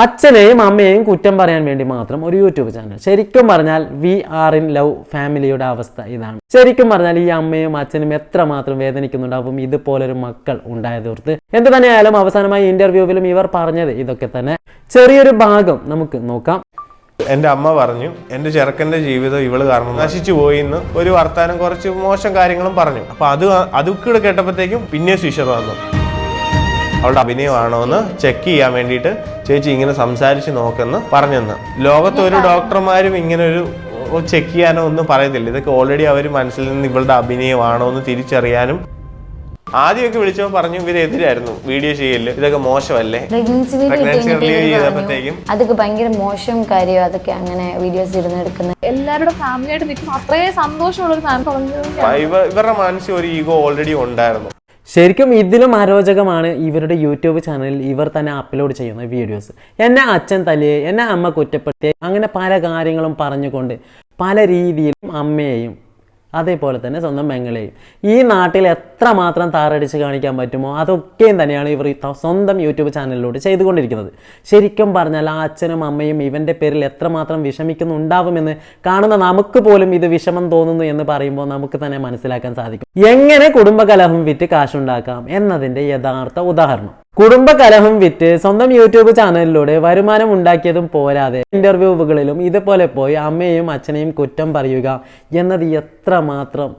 അച്ഛനെയും അമ്മയെയും കുറ്റം പറയാൻ വേണ്ടി മാത്രം ഒരു യൂട്യൂബ് ചാനൽ. ശരിക്കും പറഞ്ഞാൽ വി ആർ ഇൻ ലവ് ഫാമിലിയുടെ അവസ്ഥ ഇതാണ്. ശരിക്കും പറഞ്ഞാൽ ഈ അമ്മയും അച്ഛനും എത്രമാത്രം വേദനിക്കുന്നുണ്ടാവും ഇതുപോലൊരു മക്കൾ ഉണ്ടായതോർത്ത്. എന്ത് തന്നെയായാലും അവസാനമായി ഇന്റർവ്യൂവിലും ഇവർ പറഞ്ഞത് ഇതൊക്കെ തന്നെ. ചെറിയൊരു ഭാഗം നമുക്ക് നോക്കാം. എന്റെ അമ്മ പറഞ്ഞു എന്റെ ചെറുക്കന്റെ ജീവിതം ഇവൾ കാരണം നശിച്ചു പോയി എന്ന് ഒരു വർത്താനം കുറച്ച് മോശം കാര്യങ്ങളും പറഞ്ഞു. അപ്പൊ അത് അതുകൂടെ കേട്ടപ്പോഴത്തേക്കും പിന്നെ ശിക്ഷ വന്നു. അവളുടെ അഭിനയമാണോ എന്ന് ചെക്ക് ചെയ്യാൻ വേണ്ടിയിട്ട് ചേച്ചി ഇങ്ങനെ സംസാരിച്ച് നോക്കെന്ന് പറഞ്ഞെന്ന്. ലോകത്ത് ഒരു ഡോക്ടർമാരും ഇങ്ങനെ ഒരു ചെക്ക് ചെയ്യാനോ ഒന്നും പറയത്തില്ല ഇതൊക്കെ ഓൾറെഡി അവർ മനസ്സിൽ നിന്ന് ഇവളുടെ അഭിനയമാണോ എന്ന് തിരിച്ചറിയാനും ആദ്യമൊക്കെ വിളിച്ചോ പറഞ്ഞു ഇവരെതിരായിരുന്നു വീഡിയോ ചെയ്യൽ. ഇതൊക്കെ മോശമല്ലേ? പ്രഗ്നൻസി ചെയ്തപ്പോഴത്തേക്കും അതൊക്കെ ഭയങ്കര മോശം കാര്യം അതൊക്കെ അങ്ങനെ വീഡിയോസ് ഇരുന്നെടുക്കുന്നത് എല്ലാവരുടെ ഫാമിലി ആയിട്ട് നിൽക്കുമ്പോൾ അത്രേ സന്തോഷമുള്ള ഒരു ഫാമിലി പറഞ്ഞു ഇവരുടെ മനസ്സിൽ ഒരു ഈഗോ ഓൾറെഡി ഉണ്ടായിരുന്നു. ശരിക്കും ഇതിലും അരോചകമാണ് ഇവരുടെ യൂട്യൂബ് ചാനലിൽ ഇവർ തന്നെ അപ്ലോഡ് ചെയ്യുന്ന വീഡിയോസ്. എന്നെ അച്ഛൻ തലയെ എന്നെ അമ്മ കുറ്റപ്പെടുത്തിയെ അങ്ങനെ പല കാര്യങ്ങളും പറഞ്ഞുകൊണ്ട് പല രീതിയിലും അമ്മയെയും അതേപോലെ തന്നെ സ്വന്തം പെങ്ങളെയും ഈ നാട്ടിൽ എത്ര മാത്രം താറടിച്ച് കാണിക്കാൻ പറ്റുമോ അതൊക്കെയും തന്നെയാണ് ഇവർ സ്വന്തം യൂട്യൂബ് ചാനലിലൂടെ ചെയ്തുകൊണ്ടിരിക്കുന്നത്. ശരിക്കും പറഞ്ഞാൽ ആ അച്ഛനും അമ്മയും ഇവന്റെ പേരിൽ എത്രമാത്രം വിഷമിക്കുന്നുണ്ടാവുമെന്ന് കാണുന്ന നമുക്ക് പോലും ഇത് വിഷമം തോന്നുന്നു എന്ന് പറയുമ്പോൾ നമുക്ക് തന്നെ മനസ്സിലാക്കാൻ സാധിക്കും. എങ്ങനെ കുടുംബകലഹം വിറ്റ് കാശുണ്ടാക്കാം എന്നതിന്റെ യഥാർത്ഥ ഉദാഹരണം. കുടുംബകലഹം വിറ്റ് സ്വന്തം യൂട്യൂബ് ചാനലിലൂടെ വരുമാനം ഉണ്ടാക്കിയതും പോരാതെ ഇന്റർവ്യൂവുകളിലും ഇതുപോലെ പോയി അമ്മയെയും അച്ഛനെയും കുറ്റം പറയുക എന്നത് എത്രമാത്രം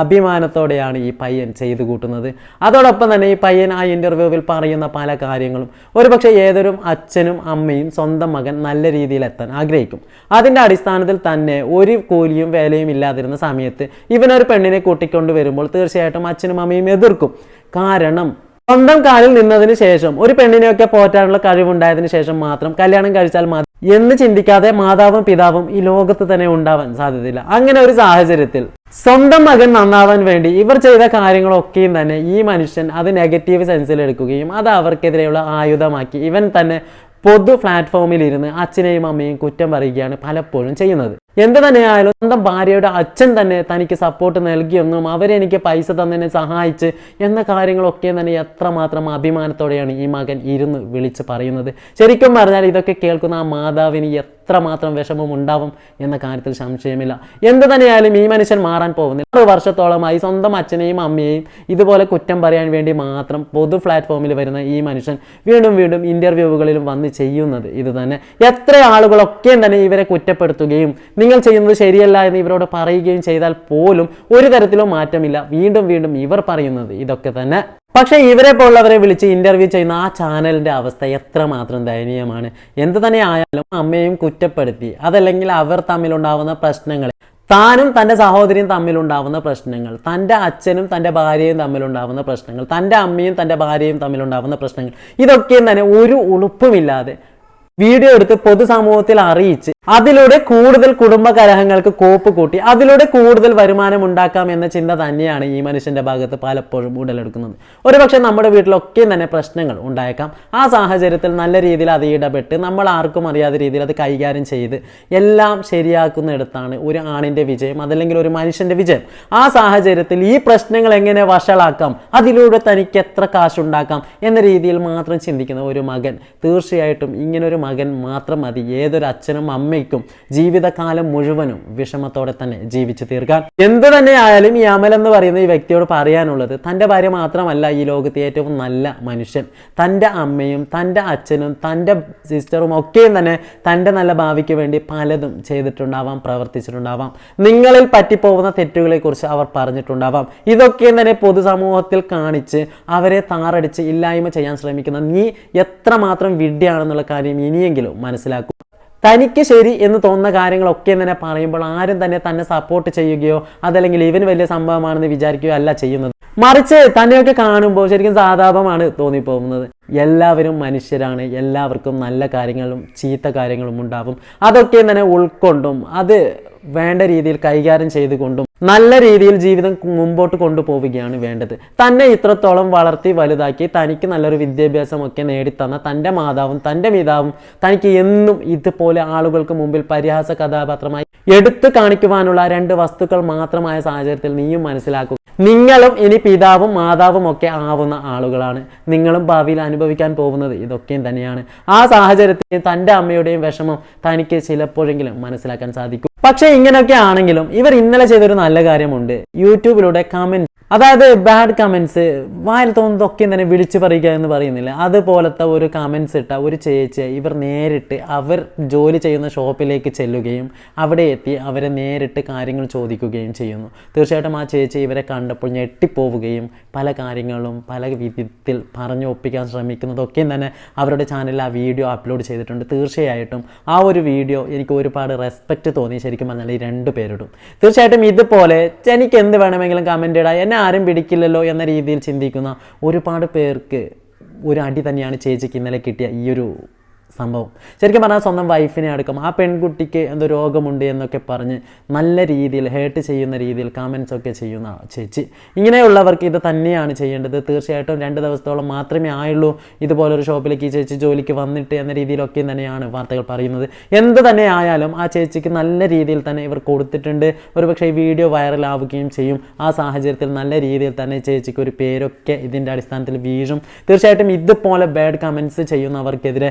അഭിമാനത്തോടെയാണ് ഈ പയ്യൻ ചെയ്തു കൂട്ടുന്നത്. അതോടൊപ്പം തന്നെ ഈ പയ്യൻ ആ ഇന്റർവ്യൂവിൽ പറയുന്ന പല കാര്യങ്ങളും. ഒരുപക്ഷെ ഏതൊരു അച്ഛനും അമ്മയും സ്വന്തം മകൻ നല്ല രീതിയിൽ എത്താൻ ആഗ്രഹിക്കും. അതിന്റെ അടിസ്ഥാനത്തിൽ തന്നെ ഒരു കൂലിയും വേലയും ഇല്ലാതിരുന്ന സമയത്ത് ഇവനൊരു പെണ്ണിനെ കൂട്ടിക്കൊണ്ട് വരുമ്പോൾ തീർച്ചയായിട്ടും അച്ഛനും അമ്മയും എതിർക്കും. കാരണം സ്വന്തം കാലിൽ നിന്നതിന് ശേഷം ഒരു പെണ്ണിനെയൊക്കെ പോറ്റാനുള്ള കഴിവുണ്ടായതിനു ശേഷം മാത്രം കല്യാണം കഴിച്ചാൽ മതി എന്ന് ചിന്തിക്കാതെ മാതാവും പിതാവും ഈ ലോകത്ത് തന്നെ ഉണ്ടാവാൻ സാധ്യതയില്ല. അങ്ങനെ ഒരു സാഹചര്യത്തിൽ സ്വന്തം മകൻ നന്നാവാൻ വേണ്ടി ഇവർ ചെയ്ത കാര്യങ്ങളൊക്കെയും തന്നെ ഈ മനുഷ്യൻ അത് നെഗറ്റീവ് സെൻസിൽ എടുക്കുകയും അത് അവർക്കെതിരെയുള്ള ആയുധമാക്കി ഇവൻ തന്നെ പൊതു പ്ലാറ്റ്ഫോമിൽ ഇരുന്ന് അച്ഛനെയും അമ്മയും കുറ്റം പറയുകയാണ് പലപ്പോഴും ചെയ്യുന്നത്. എന്ത് തന്നെയായാലും സ്വന്തം ഭാര്യയുടെ അച്ഛൻ തന്നെ തനിക്ക് സപ്പോർട്ട് നൽകിയെന്നും അവരെനിക്ക് പൈസ തന്നെ സഹായിച്ച് എന്ന കാര്യങ്ങളൊക്കെ തന്നെ എത്രമാത്രം അഭിമാനത്തോടെയാണ് ഈ മകൻ ഇരുന്ന് വിളിച്ച് പറയുന്നത്. ശരിക്കും പറഞ്ഞാൽ ഇതൊക്കെ കേൾക്കുന്ന ആ മാതാവിന് എത്രമാത്രം വിഷമം ഉണ്ടാവും എന്ന കാര്യത്തിൽ സംശയമില്ല. എന്ത് തന്നെയായാലും ഈ മനുഷ്യൻ മാറാൻ പോകുന്നില്ല. ആറ് വർഷത്തോളമായി സ്വന്തം അച്ഛനെയും അമ്മയെയും ഇതുപോലെ കുറ്റം പറയാൻ വേണ്ടി മാത്രം പൊതു പ്ലാറ്റ്ഫോമിൽ വരുന്ന ഈ മനുഷ്യൻ വീണ്ടും വീണ്ടും ഇന്റർവ്യൂകളിലും വന്ന് ചെയ്യുന്നത് ഇത് തന്നെ. എത്ര ആളുകളൊക്കെയും തന്നെ ഇവരെ കുറ്റപ്പെടുത്തുകയും നിങ്ങൾ ചെയ്യുന്നത് ശരിയല്ല എന്ന് ഇവരോട് പറയുകയും ചെയ്താൽ പോലും ഒരു തരത്തിലും മാറ്റമില്ല. വീണ്ടും വീണ്ടും ഇവർ പറയുന്നത് ഇതൊക്കെ തന്നെ. പക്ഷേ ഇവരെ പോലുള്ളവരെ വിളിച്ച് ഇന്റർവ്യൂ ചെയ്യുന്ന ആ ചാനലിന്റെ അവസ്ഥ എത്രമാത്രം ദയനീയമാണ്. എന്ത് തന്നെ ആയാലും അമ്മയും കുറ്റപ്പെടുത്തി അതല്ലെങ്കിൽ അവർ തമ്മിലുണ്ടാവുന്ന പ്രശ്നങ്ങൾ താനും തന്റെ സഹോദരിയും തമ്മിലുണ്ടാവുന്ന പ്രശ്നങ്ങൾ തന്റെ അച്ഛനും തന്റെ ഭാര്യയും തമ്മിലുണ്ടാവുന്ന പ്രശ്നങ്ങൾ തന്റെ അമ്മയും തന്റെ ഭാര്യയും തമ്മിലുണ്ടാവുന്ന പ്രശ്നങ്ങൾ ഇതൊക്കെയും തന്നെ ഒരു ഉളുപ്പുമില്ലാതെ വീഡിയോ എടുത്ത് പൊതുസമൂഹത്തിൽ അറിയിച്ച് അതിലൂടെ കൂടുതൽ കുടുംബ കലഹങ്ങൾക്ക് കോപ്പ് കൂട്ടി അതിലൂടെ കൂടുതൽ വരുമാനം ഉണ്ടാക്കാം എന്ന ചിന്ത തന്നെയാണ് ഈ മനുഷ്യന്റെ ഭാഗത്ത് പലപ്പോഴും ഉടലെടുക്കുന്നത്. ഒരുപക്ഷെ നമ്മുടെ വീട്ടിലൊക്കെ തന്നെ പ്രശ്നങ്ങൾ ഉണ്ടായേക്കാം. ആ സാഹചര്യത്തിൽ നല്ല രീതിയിൽ അത് ഇടപെട്ട് നമ്മൾ ആർക്കും അറിയാത്ത രീതിയിൽ അത് കൈകാര്യം ചെയ്ത് എല്ലാം ശരിയാക്കുന്നിടത്താണ് ഒരു ആണിന്റെ വിജയം അതല്ലെങ്കിൽ ഒരു മനുഷ്യന്റെ വിജയം. ആ സാഹചര്യത്തിൽ ഈ പ്രശ്നങ്ങൾ എങ്ങനെ വഷളാക്കാം അതിലൂടെ തനിക്ക് എത്ര കാശുണ്ടാക്കാം എന്ന രീതിയിൽ മാത്രം ചിന്തിക്കുന്ന ഒരു മകൻ തീർച്ചയായിട്ടും ഇങ്ങനൊരു മകൻ മാത്രം മതി. ഏതൊരു അച്ഛനും അമ്മയ്ക്കും ജീവിതകാലം മുഴുവനും വിഷമത്തോടെ തന്നെ ജീവിച്ചു തീർക്കാൻ. എന്ത് തന്നെ ആയാലും ഈ അമൽ എന്ന് പറയുന്ന ഈ വ്യക്തിയോട് പറയാനുള്ളത് തന്റെ ഭാര്യ മാത്രമല്ല ഈ ലോകത്തെ ഏറ്റവും നല്ല മനുഷ്യൻ. തന്റെ അമ്മയും തന്റെ അച്ഛനും തന്റെ സിസ്റ്ററും ഒക്കെയും തന്നെ തന്റെ നല്ല ഭാവിക്ക് വേണ്ടി പലതും ചെയ്തിട്ടുണ്ടാവാം പ്രവർത്തിച്ചിട്ടുണ്ടാവാം. നിങ്ങളിൽ പറ്റിപ്പോകുന്ന തെറ്റുകളെക്കുറിച്ച് അവർ പറഞ്ഞിട്ടുണ്ടാവാം. ഇതൊക്കെയും തന്നെ പൊതുസമൂഹത്തിൽ കാണിച്ച് അവരെ താറടിച്ച് ഇല്ലായ്മ ചെയ്യാൻ ശ്രമിക്കുന്ന നീ എത്രമാത്രം വിഡ്ഢിയാണെന്നുള്ള കാര്യം ഇനിയെങ്കിലും മനസ്സിലാക്കും. തനിക്ക് ശരി എന്ന് തോന്നുന്ന കാര്യങ്ങളൊക്കെ തന്നെ പറയുമ്പോൾ ആരും തന്നെ തന്നെ സപ്പോർട്ട് ചെയ്യുകയോ അതല്ലെങ്കിൽ ഇവന് വലിയ സംഭവമാണെന്ന് വിചാരിക്കുകയോ അല്ല ചെയ്യുന്നത്. മറിച്ച് തന്നെയൊക്കെ കാണുമ്പോൾ ശരിക്കും സാതാപമാണ് തോന്നിപ്പോകുന്നത്. എല്ലാവരും മനുഷ്യരാണ്. എല്ലാവർക്കും നല്ല കാര്യങ്ങളും ചീത്ത കാര്യങ്ങളും ഉണ്ടാവും. അതൊക്കെ തന്നെ ഉൾക്കൊണ്ടും അത് വേണ്ട രീതിയിൽ കൈകാര്യം ചെയ്തുകൊണ്ടും നല്ല രീതിയിൽ ജീവിതം മുമ്പോട്ട് കൊണ്ടുപോവുകയാണ് വേണ്ടത്. തന്നെ ഇത്രത്തോളം വളർത്തി വലുതാക്കി തനിക്ക് നല്ലൊരു വിദ്യാഭ്യാസമൊക്കെ നേടിത്തന്ന തന്റെ മാതാവും തന്റെ പിതാവും തനിക്ക് എന്നും ഇതുപോലെ ആളുകൾക്ക് മുമ്പിൽ പരിഹാസ കഥാപാത്രമായി എടുത്തു കാണിക്കുവാനുള്ള രണ്ട് വസ്തുക്കൾ മാത്രമായ സാഹചര്യത്തിൽ നീയും മനസ്സിലാക്കുക നിങ്ങളും ഇനി പിതാവും മാതാവും ഒക്കെ ആവുന്ന ആളുകളാണ്. നിങ്ങളും ഭാവിയിൽ അനുഭവിക്കാൻ പോകുന്നത് ഇതൊക്കെയും തന്നെയാണ്. ആ സാഹചര്യത്തിൽ തന്റെ അമ്മയുടെയും വിഷമം തനിക്ക് ചിലപ്പോഴെങ്കിലും മനസ്സിലാക്കാൻ സാധിക്കും. പക്ഷേ ഇങ്ങനെയൊക്കെ ആണെങ്കിലും ഇവർ ഇന്നലെ ചെയ്തൊരു നല്ല കാര്യമുണ്ട്. യൂട്യൂബിലൂടെ കമന്റ് അതായത് ബാഡ് കമൻസ് വായിൽ തോന്നുന്നതൊക്കെ തന്നെ വിളിച്ചു പറയുക എന്ന് പറയുന്നില്ല. അതുപോലത്തെ ഒരു കമൻസ് ഇട്ട ഒരു ചേച്ചിയെ ഇവർ നേരിട്ട് അവർ ജോലി ചെയ്യുന്ന ഷോപ്പിലേക്ക് ചെല്ലുകയും അവിടെ എത്തി അവരെ നേരിട്ട് കാര്യങ്ങൾ ചോദിക്കുകയും ചെയ്യുന്നു. തീർച്ചയായിട്ടും ആ ചേച്ചി ഇവരെ കണ്ടപ്പോൾ ഞെട്ടിപ്പോവുകയും പല കാര്യങ്ങളും പല വിധത്തിൽ പറഞ്ഞു ഒപ്പിക്കാൻ ശ്രമിക്കുന്നതൊക്കെയും തന്നെ അവരുടെ ചാനലിൽ ആ വീഡിയോ അപ്ലോഡ് ചെയ്തിട്ടുണ്ട്. തീർച്ചയായിട്ടും ആ ഒരു വീഡിയോ എനിക്ക് ഒരുപാട് റെസ്പെക്റ്റ് തോന്നി. ശരിക്കും പറഞ്ഞാൽ ഈ രണ്ട് പേരോടും. തീർച്ചയായിട്ടും ഇതുപോലെ എനിക്ക് എന്ത് വേണമെങ്കിലും കമന്റ് ഇടാം. എന്നെ ആരും പിടിക്കില്ലല്ലോ എന്ന രീതിയിൽ ചിന്തിക്കുന്ന ഒരുപാട് പേർക്ക് ഒരു അടി തന്നെയാണ് ചേച്ചിക്ക് ഇന്നലെ കിട്ടിയ ഈ ഒരു സംഭവം. ശരിക്കും പറഞ്ഞാൽ സ്വന്തം വൈഫിനെ അടക്കം. ആ പെൺകുട്ടിക്ക് എന്തോ രോഗമുണ്ട് എന്നൊക്കെ പറഞ്ഞ് നല്ല രീതിയിൽ ഹേർട്ട് ചെയ്യുന്ന രീതിയിൽ കമൻസ് ഒക്കെ ചെയ്യുന്ന ചേച്ചി. ഇങ്ങനെയുള്ളവർക്ക് ഇത് തന്നെയാണ് ചെയ്യേണ്ടത്. തീർച്ചയായിട്ടും രണ്ട് ദിവസത്തോളം മാത്രമേ ആയുള്ളൂ. ഇതുപോലൊരു ഷോപ്പിലേക്ക് ഈ ചേച്ചി ജോലിക്ക് വന്നിട്ട് എന്ന രീതിയിലൊക്കെ തന്നെയാണ് വാർത്തകൾ പറയുന്നത്. എന്ത് തന്നെ ആയാലും ആ ചേച്ചിക്ക് നല്ല രീതിയിൽ തന്നെ ഇവർ കൊടുത്തിട്ടുണ്ട്. ഒരുപക്ഷെ ഈ വീഡിയോ വൈറലാവുകയും ചെയ്യും. ആ സാഹചര്യത്തിൽ നല്ല രീതിയിൽ തന്നെ ചേച്ചിക്ക് ഒരു പേരൊക്കെ ഇതിന്റെ അടിസ്ഥാനത്തിൽ വീഴും. തീർച്ചയായിട്ടും ഇതുപോലെ ബാഡ് കമൻസ് ചെയ്യുന്നവർക്കെതിരെ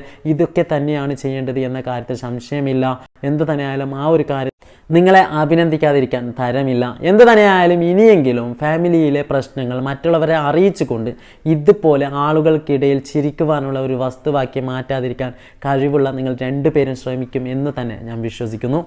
ഇതൊക്കെ തന്നെയാണ് ചെയ്യേണ്ടത് എന്ന കാര്യത്തിൽ സംശയമില്ല. എന്ത് തന്നെയായാലും ആ ഒരു കാര്യം നിങ്ങളെ അഭിനന്ദിക്കാതിരിക്കാൻ തരമില്ല. എന്ത് തന്നെയായാലും ഇനിയെങ്കിലും ഫാമിലിയിലെ പ്രശ്നങ്ങൾ മറ്റുള്ളവരെ അറിയിച്ചുകൊണ്ട് ഇതുപോലെ ആളുകൾക്കിടയിൽ ചിരിക്കുവാനുള്ള ഒരു വസ്തുവാക്കി മാറ്റാതിരിക്കാൻ കഴിവുള്ള നിങ്ങൾ രണ്ടുപേരും ശ്രമിക്കും എന്ന് തന്നെ ഞാൻ വിശ്വസിക്കുന്നു.